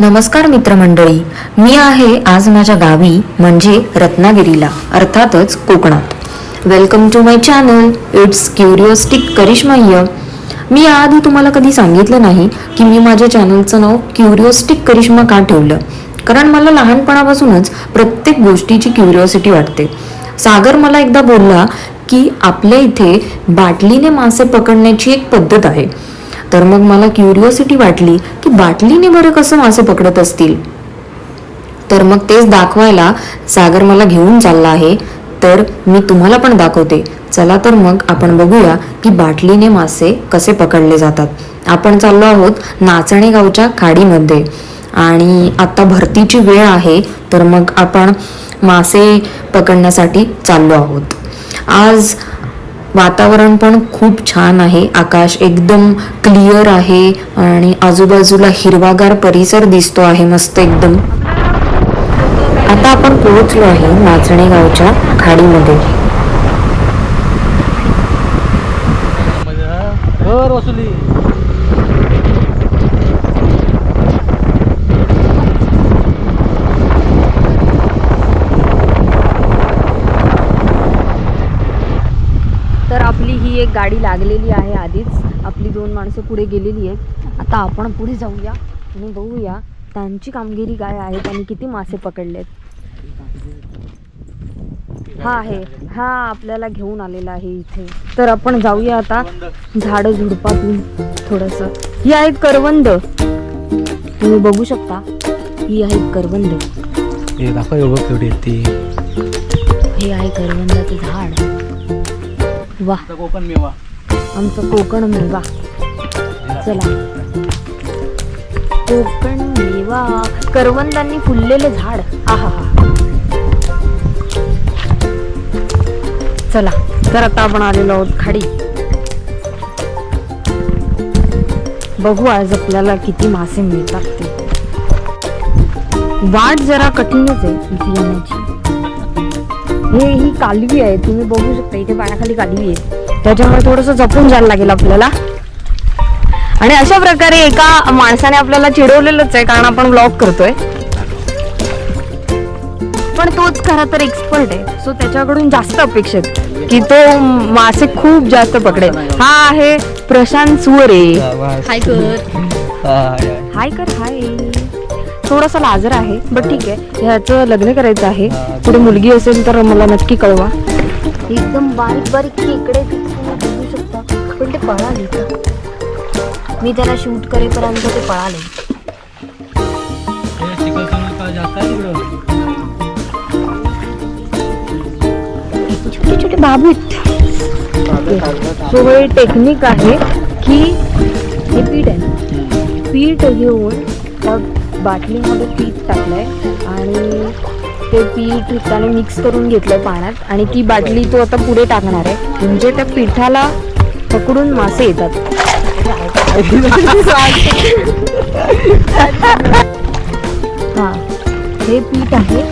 नमस्कार मित्रमंडळी मी आहे आज माझ्या गावी म्हणजे रत्नागिरीला अर्थातच कोकणात. Welcome to my channel it's क्युरिओस्टिक करिश्मय्य मी याआधी तुम्हाला कधी सांगितलं नाही की मी माझ्या चॅनलचं नाव क्युरिओस्टिक करिश्मा का ठेवलं? कारण मला लहानपणापासूनच प्रत्येक गोष्टीची क्युरिओसिटी वाटते. सागर मला एकदा बोलला की आपल्या इथे बाटलीने मासे पकडण्याची एक पद्धत आहे. तर मग मला क्युरिओसिटी वाटली की बाटलीने बरं कसं मासे पकडत असतील? तर मग तेच दाखवायला सागर मला घेऊन चालला आहे. तर मी तुम्हाला पण दाखवते. चला तर मग आपण बघूया की बाटलीने मासे कसे पकडले जातात. आपण चाललो आहोत नाचणे गावच्या खाडीमध्ये. आणि आता भरतीची वेळ आहे तर मग आपण मासे पकडण्यासाठी चाललो आहोत. आज वातावरण पण खूप छान आहे. आकाश एकदम क्लिअर आहे आणि आजूबाजूला हिरवागार परिसर दिसतो आहे मस्त एकदम. आता आपण पोहोचलो आहे नाचणे गावच्या खाडीमध्ये वसुली तर आपली ही एक गाडी लागलेली आहे आधीच. आपली दोन माणसं पुढे गेलेली आहेत. आता आपण पुढे जाऊया आणि बघूया त्यांची कामगिरी काय आहे त्यांनी किती मासे पकडलेत. हा आहे. हा आपल्याला घेऊन आलेला आहे इथे. तर आपण जाऊया आता झाड झुडपातून थोडस. ही आहेत करवंद. तुम्ही बघू शकता ही आहेत करवंद. हे दाखव हे आहे करवंदाचं झाड. वा. कोकण मेवा. आमचं कोकण मेवा. चला. कोकण मेवा. करवंदांनी फुललेले झाड. आहा हा चला. तर आता आपण आलेलो आहोत खाडी. बघू आज आपल्याला किती मासे मिळतात ते. वाट जरा कठीणच आहे इथे येण्याची हे ही कालवी आहे. तुम्ही बघू शकता इथे पाण्याखाली कालवी आहे. त्याच्यामुळे थोडस जपून जायला लागेल आपल्याला. आणि अशा प्रकारे एका माणसाने आपल्याला चिडवलेलंच आहे कारण आपण ब्लॉग करतोय. पण तोच खरा तर एक्सपर्ट आहे. सो त्याच्याकडून जास्त अपेक्षित की तो मासे खूप जास्त पकडेल हा आहे प्रशांत सुवरे हाय कर हाय कर हाय थोडासा लाजर आहे बट ठीक आहे. ह्याचं लग्न करायचं आहे. पुढे मुलगी असेल तर मला नक्की कळवा. एकदम बारीक बारीक तुम्ही बघू शकता. पण ते पळाले मी त्याला शूट करेपर्यंत ते पळाले. छोटे छोटे बाबू सो हे टेक्निक आहे की हे पीठ आहे. पीठ घेऊन बाटलीमध्ये पीठ टाकलं आहे आणि ते पीठ त्याने मिक्स करून घेतलं पाण्यात आणि ती बाटली तो आता पुढे टाकणार आहे. म्हणजे त्या पिठाला पकडून मासे येतात. हां हे पीठ आहे.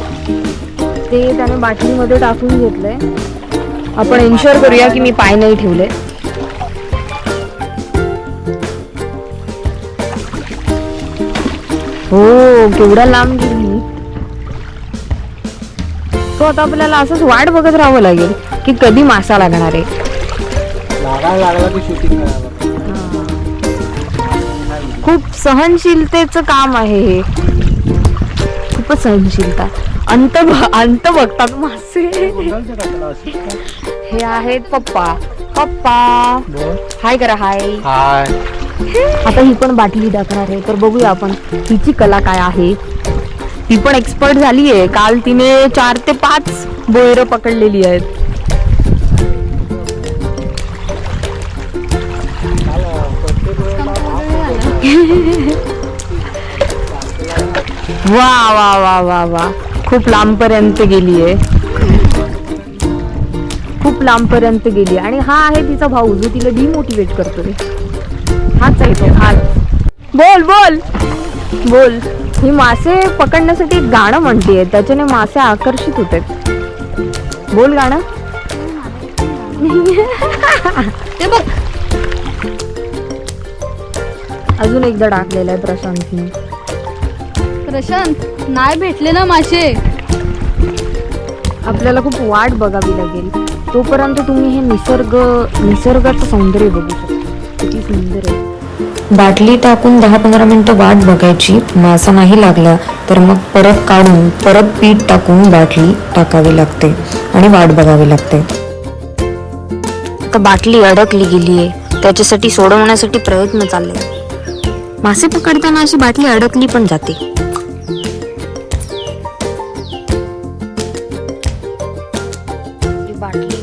ते त्याने बाटलीमध्ये टाकून घेतलं आहे आपण इन्शुअर करूया की मी पाय नाही ठेवले. हो केवढा लांब गेली तो आता आपल्याला असंच वाट बघत राहावं लागेल की कधी मासा लागणार आहे. खूप सहनशीलतेचं काम आहे हे. खूपच सहनशीलता. अंत अंत बघतात मासे? हे आहेत पप्पा. पप्पा. हाय करा हाय. हाय. आता ही पण बाटली टाकणार आहे. तर बघूया आपण तिची कला काय आहे. ती पण एक्सपर्ट झाली आहे काल तिने चार ते पाच बोयर पकडलेली आहेत. वा वा वा वा वा. खूप लांबपर्यंत गेली आहे खूप लांबपर्यंत गेली आणि हा आहे तिचा भाऊ जो तिला डिमोटिवेट करतोय. हाच आहे तो हाच बोल बोल. बोल. ही मासे पकडण्यासाठी एक गाणं म्हणते त्याच्याने मासे आकर्षित होत बोल गाणं. ते बघ. अजून एकदा टाकलेलं आहे प्रशांतनी प्रशांत नाही भेटले ना मासे. आपल्याला खूप वाट बघावी लागेल. तोपर्यंत तुम्ही हे निसर्ग निसर्गाचं सौंदर्य बघू शकता. किती सुंदर आहे. बाटली टाकून दहा पंधरा मिनिटं वाट बघायची. मासा नाही लागला तर मग परत काढून परत पीठ टाकून बाटली टाकावी लागते आणि वाट बघावी लागते. आता बाटली अडकली गेली आहे त्याच्यासाठी सोडवण्यासाठी प्रयत्न चालले. मासे पकडताना अशी बाटली अडकली पण जाते. बाटली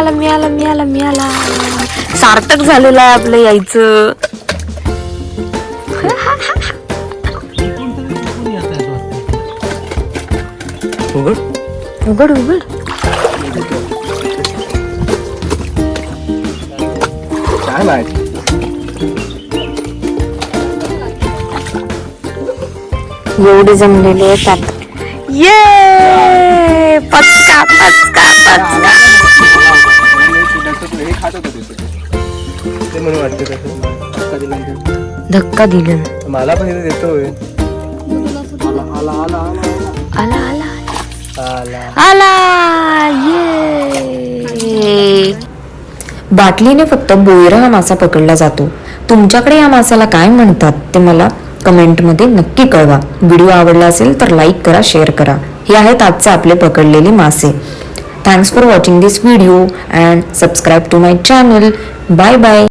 मिळाला मिळाला मिळाला मिळाला. सार्थक झालेलं आहे आपलं यायचं. उघड. उघड काय माहिती? एवढे जमलेले येतात ये! पचका पचका पचका. होतं ते म्हणून वाटतं तसं धक्का दिल्यानंतर. धक्का दिला. मला पण इथे देतोय. आला आला आला आला आला आला आला. आला. ये बाटलीने फक्त बोयरा हा मासा पकडला जातो. तुमच्याकडे या मासाला काय म्हणतात ते मला कमेंटमध्ये नक्की कळवा. व्हिडिओ आवडला असेल तर लाईक करा शेअर करा. हे आहेत आजचे आपले पकडलेले मासे. Thanks for watching this video and subscribe to my channel. Bye bye.